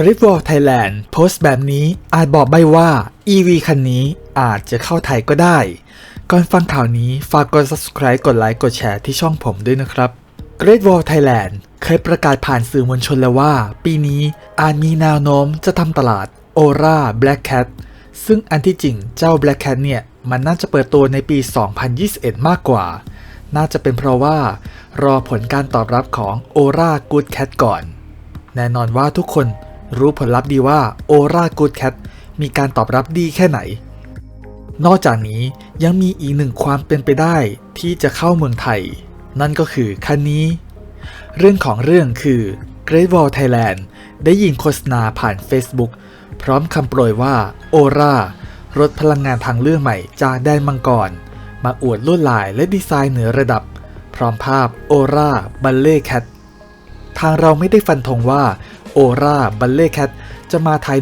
g r i f w a l Thailand โพสต์แบบนี้อาจบอกใบว่า EV คันนี้อาจจะเข้าไทยก็ได้ ก่อนฟังข่าวนี้ฝากกด subscribe กดไลค์กดแชร์ที่ช่องผมด้วยนะครับ Great Wall Thailand เคยประกาศผ่านสื่อมวลชนแล้วว่า ปีนี้อาจมีแนวโน้มจะทำตลาด Aura Black Cat ซึ่งอันที่จริงเจ้า Black Cat เนี่ย มันน่าจะเปิดตัวในปี 2021 มากกว่า น่าจะเป็นเพราะว่า รอผลการตอบรับของ Aura Good Cat ก่อน แน่นอนว่าทุกคน รู้ผลลัพธ์ดีว่า Aura Good Cat มีการตอบรับดีแค่ไหน นอกจากนี้ยังมีอีกหนึ่งความเป็นไปได้ที่จะเข้าเมืองไทย นั่นก็คือคันนี้ เรื่องของเรื่องคือ Great Wall Thailand ได้ยิงโฆษณาผ่าน Facebook พร้อมคำโปรยว่า Aura รถพลังงานทางเลือกใหม่จากแดนมังกร มาอวดลวดลายและดีไซน์เหนือระดับ พร้อมภาพ Aura b a l l e Cat ทางเราไม่ได้ฟันธงว่า Aura b a l l e Cat จะมาไทย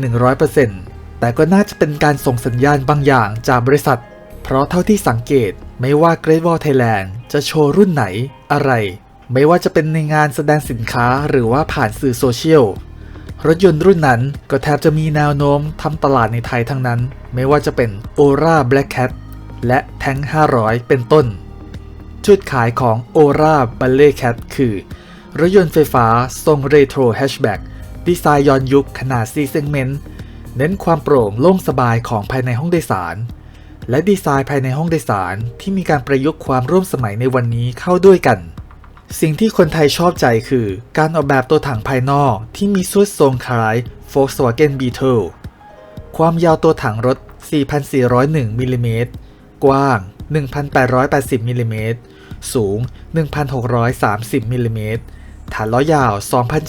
100%แต่ก็น่าจะเป็นการส่งสัญญาณบางอย่างจากบริษัท เพราะเท่าที่สังเกตไม่ว่า Great Wall Thailand จะโชว์รุ่นไหนอะไร ไม่ว่าจะเป็นในงานแสดงสินค้าหรือว่าผ่านสื่อโซเชียลรถยนต์รุ่นนั้นก็แทบจะมีแนวโน้มทำตลาดในไทยทั้งนั้น ไม่ว่าจะเป็น Aura Black Cat และ Tank 500 เป็นต้น จุดขายของ Aura b a l l e Cat คือ รถยนต์ไฟฟ้าทรงเรโทรแฮชแบ็ก ดีไซน์ย้อนยุคขนาด4เซกเมนต์เน้นความโปร่งโล่งสบายของภายในห้องโดยสาร และดีไซน์ภายในห้องโดยสารที่มีการประยุกต์ความร่วมสมัยในวันนี้เข้าด้วยกัน สิ่งที่คนไทยชอบใจคือ การออกแบบตัวถังภายนอกที่มีสุดทรงคล้าย Volkswagen Beetle ความยาวตัวถังรถ 4,401 มิลลิเมตร กว้าง 1,880 มิลลิเมตร สูง 1,630 มิลลิเมตร ฐานล้อยาว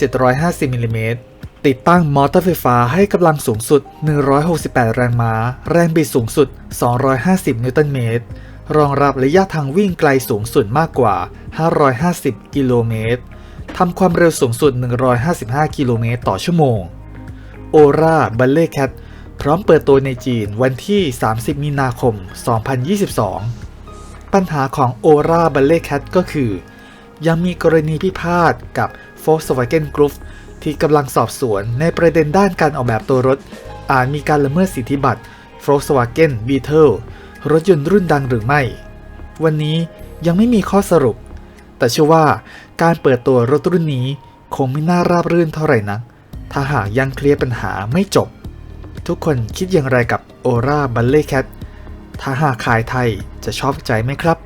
2,750มิลลิเมตรติดตั้งมอเตอร์ไฟฟ้าให้กำลังสูงสุด 168 แรงม้า แรงบิดสูงสุด 250 นิวตันเมตร รองรับระยะทางวิ่งไกลสูงสุดมากกว่า 550 กิโลเมตร ทำความเร็วสูงสุด 155 กิโลเมตรต่อชั่วโมง โอราบัลเล่แคทพร้อมเปิดตัวในจีนวันที่ 30 มีนาคม 2022 ปัญหาของ Aura b a l l e Cat ก็คือ ยังมีกรณีพิพาทกับ Volkswagen Group ที่กำลังสอบสวนในประเด็นด้านการออกแบบตัวรถ อาจมีการละเมิดสิทธิบัตร Volkswagen Beetle รถยนต์รุ่นดังหรือไม่ วันนี้ยังไม่มีข้อสรุป แต่เชื่อว่าการเปิดตัวรถรุ่นนี้คงไม่น่าราบรื่นเท่าไหร่นัก ถ้าหากยังเคลียร์ปัญหาไม่จบ ทุกคนคิดอย่างไรกับ Aura b a l l e Cat ถ้าหากขายไทยจะชอบใจไหมครับ